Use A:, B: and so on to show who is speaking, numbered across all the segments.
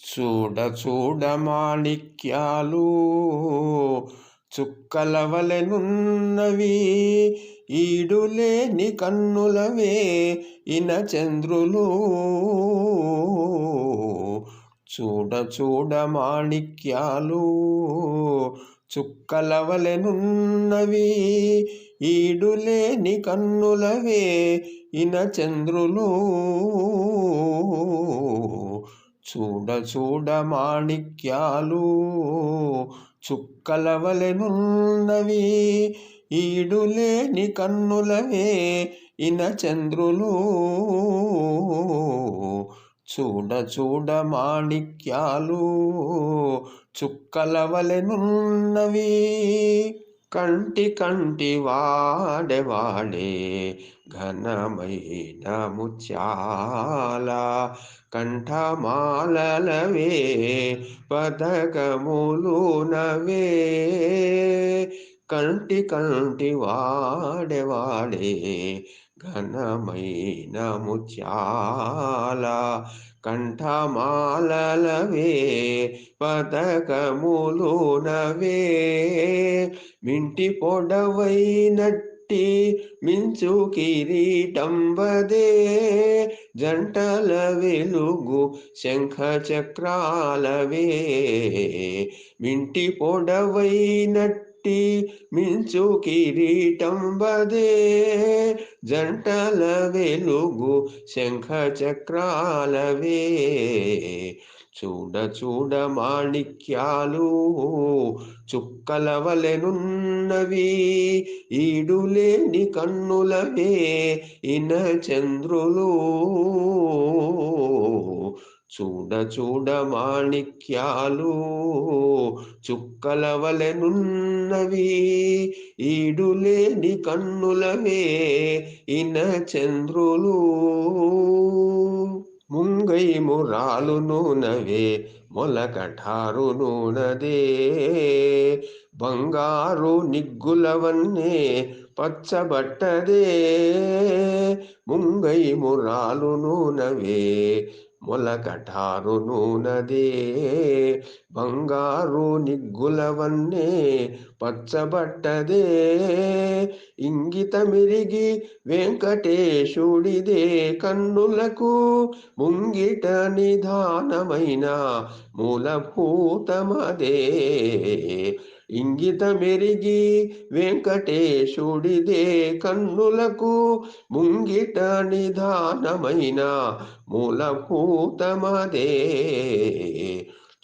A: చూడ చూడ మాణిక్యాలు చుక్కలవలెనున్నవి ఈడులేని కన్నులవే ఇన చంద్రులు. చూడ చూడ మాణిక్యాలు చుక్కలవలెనున్నవి ఈడులేని కన్నులవే ఇన చంద్రులు. చూడ చూడ మాణిక్యాలు చుక్కలవలెనున్నవి ఈడులేని కన్నులవే ఇన చంద్రులు. చూడ చూడ మాణిక్యాలు చుక్కలవలెనున్నవి కంటి కంటి వాడే వాడే ఘనమైన ముత్యాల కంఠమాలలవే పదకములు నవే. కంటి కంటి వాడే వాడే ఘనమైన ముత్యాల కంఠమాలలవే పదకములు నవే మింటి పొడవైనట్టి మించు కిరీటంబదే జంటల వెలుగు శంఖ చక్రాలవే మింటి పొడవైనట్టి మించు కిరీటంబదే జంటల వెలుగు శంఖ చక్రాలవే చూడ చూడ మాణిక్యాలు చుక్కలవలెనున్నవి ఈడులేని కన్నులవే. ఇన చంద్రులు చూడ చూడ మాణిక్యాలు చుక్కలవలెనున్నవి ఈడులేని కన్నులవే ఇన చంద్రులు. ముంగై మురాలు నూనవే మొలకఠారు నూనదే. బంగారు నిగ్గులవన్నే పచ్చబట్టదే. ముంగై మురాలు నూనవే మొలకఠారు నూనదే బంగారు నిగ్గులవన్నే పచ్చబట్టదే. ఇంగిత మిరిగి వెంకటేశుడిదే కన్నులకు ముంగిట నిధానమైన మూలభూతమదే. ఇంగిత మెరిగి వెంకటేశుడిదే కన్నులకు ముంగిట నిధానమైన మూలభూతమదే.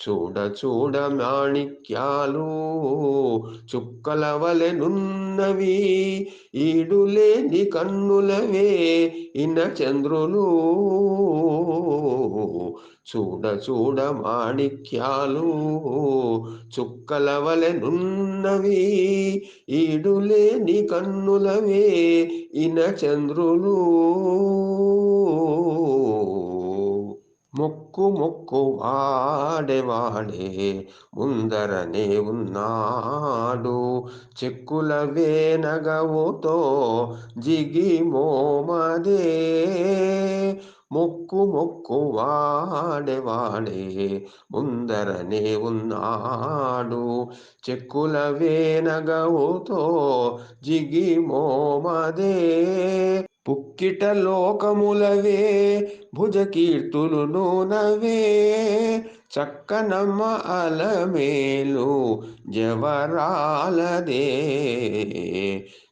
A: చూడ చూడ మాణిక్యాలు చుక్కల చుక్కలవలెనున్నవి ఈడులేని కన్నులవే ఇన చంద్రులు. చూడ చూడ మాణిక్యాలు చుక్కల చుక్కలవలెనున్నవి ఈడులేని కన్నులవే ఇన చంద్రులు. ముక్కు ముక్కు వాడేవాడే వాడే ముందరనే ఉన్నాడు. చెక్కుల వేనగవుతో జిగి మోమదే మొక్కు మొక్కు వాడే ముందరనే ఉన్నాడు. చెక్కుల వేనగవుతో జిగి మోమదే. పుక్కిట లోకములవే భుజకీర్తులు నూనవే. చక్కనమ్మ అలమేలు జవరాలదే.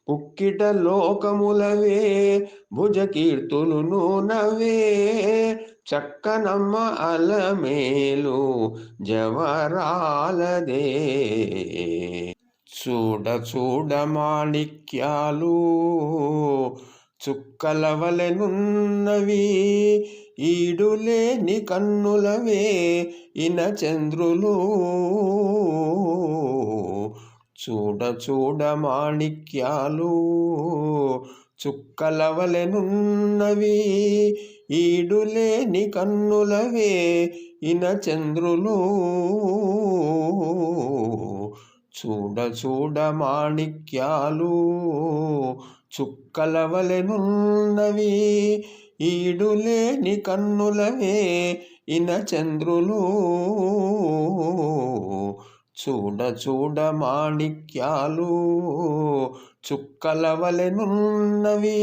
A: పుక్కిట లోకములవే భుజకీర్తులు నూనవే. చక్కనమ్మ అలమేలు జవరాలదే. చూడ చూడ మాణిక్యాలు చుక్కలవలెనున్నవి ఈడులేని కన్నులవే ఇన చంద్రులు. చూడ చూడ మాణిక్యాలు చుక్కలవలెనున్నవి ఈడులేని కన్నులవే ఇన చంద్రులు. చూడ చూడ మాణిక్యాలు చుక్కలవలెనున్నవి ఈడులేని కన్నులవే ఇన చంద్రులు. చూడ చూడ మాణిక్యాలు చుక్కలవలెనున్నవి.